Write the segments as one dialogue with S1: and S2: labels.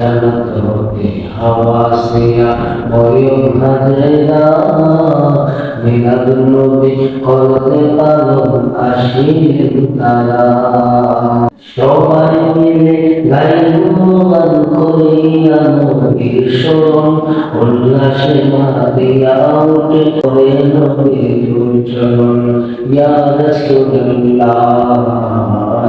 S1: জগত হতে হাওয়াসিয়া বলিও ভাজিয়া মিলাদ নবী হতে পালন আসিল তারা। সবাই মিলে গাইবান করিয়া নবীর স্মরণ উল্লাসে মাতিয়া উঠে করে নবীর চরণ ইয়া রাসূলুল্লাহ।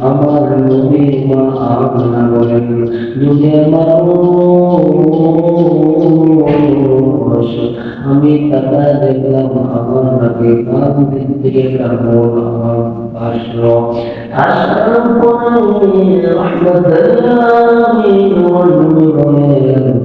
S1: আমার নবী মা আমিনা বলেন দুনিয়ার মানুষ আমি তাকা দেখলাম, আমার নবী মাম দিতে নূর আমার আসল আসলাম পরে রহমতুল্লাহ বলেন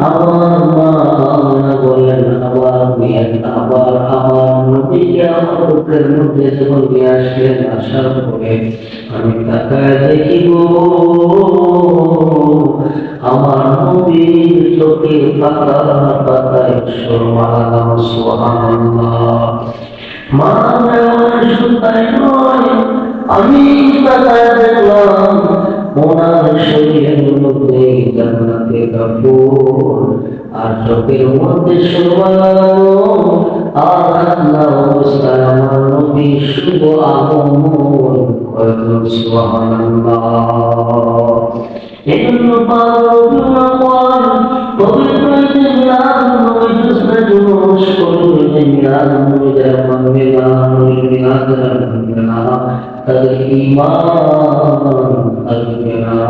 S1: আমার মা বলেন আবার মেয়ের আবার আমার নবীকে আমার বুকের মধ্যে যখন নিয়ে আসলেন আসার পরে আমি তাকায় দেখিব আমার নবীর চোখের পাতা পাতায় সরমালাম সুবহানাল্লাহ মা আমি তাকায় দেখলাম ওনার শরীরের মধ্যে জান্নাতে কাপড় আর চোখের মধ্যে সরমালাম আর আল্লাহ অবস্থায় আমার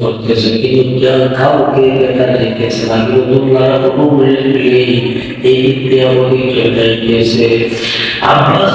S1: করতেছে কিন্তু কাউকে দেখা যাইতেছে না কিন্তু লাগানো মিলে এই দিকে আমাকে চলে যাইতেছে আব্বাস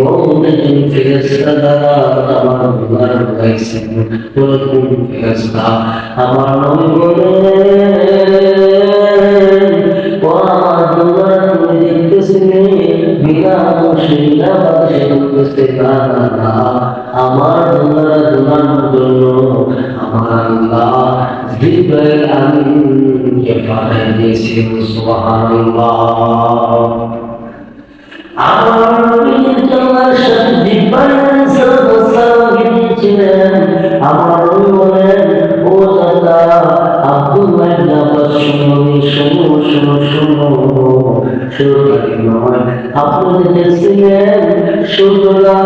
S1: মৌলিক ফেরেশতা দ্বারা আমার গুনাহ গাইছেন ওরকম ফেরেশতা আমার নবী বলেন ও আমার গুনাহ তুমি দেখতেছিলে বিনা সুবহানাল্লাহ। আপনি দেখেছিলেন সূর্যটা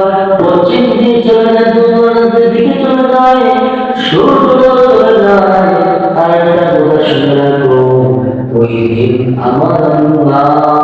S1: পশ্চিম দিকে চলে যায় দুর্গণের দিকে চলে যায় সূর্যটা চলে যায় আর একটা কথা শুনে রাখো আমার আল্লাহ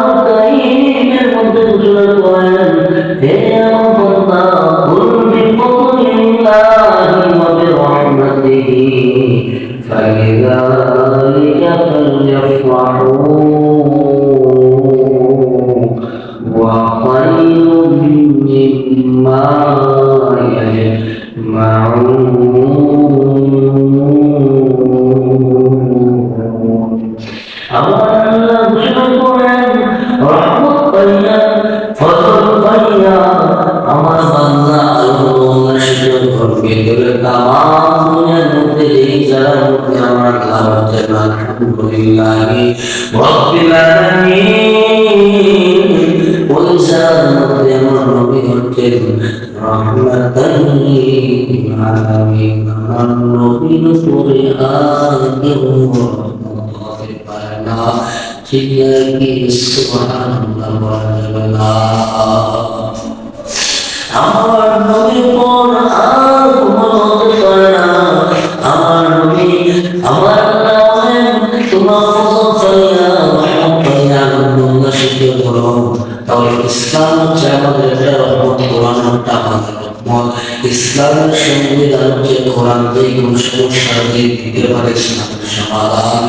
S1: তবে তামাম দুনিয়ার মধ্যে যেই যারা মধ্যে আমার আল্লাহ হচ্ছেন আলহামদুলিল্লাহ রব্বিল আলামিন। ওই যার মধ্যে আমার নবী হচ্ছেন রহমাতাল লিল আলামিন। আমার নবীর উপরে আর কেউ রহমত হতে পারে না। ঠিক কি সুবহানাল্লাহ বলা যাবে না। আমার নবীর পর আর ইসলাম হচ্ছে আমাদের একটা রহমত কোরআন হচ্ছে আমাদের রহমত ইসলামের যে কোনো সমস্যা দিয়ে পারে সমাধান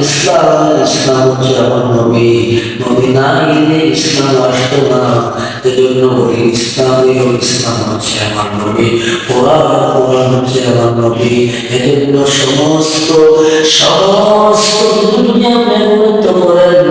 S1: ইসলাম ইসলাম হচ্ছে আমার নবী। নবী না এলে ইসলাম আসতো না। এজন্য বলি ইসলামই ও ইসলাম হচ্ছে আমার নবী। কোরআন কোরআন হচ্ছে আমার নবী। এজন্য সমস্ত সমস্ত দুনিয়া মেহনত করেন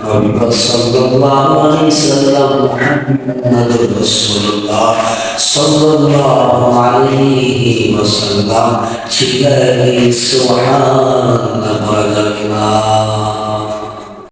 S1: নবী সাল্লাল্লাহু আলাইহি সাল্লাম মুহাম্মাদুর রাসূলুল্লাহ সাল্লাল্লাহু আলাইহি ওয়াসাল্লাম ছিলেন সুবহানাল্লাহ বলা যাবে না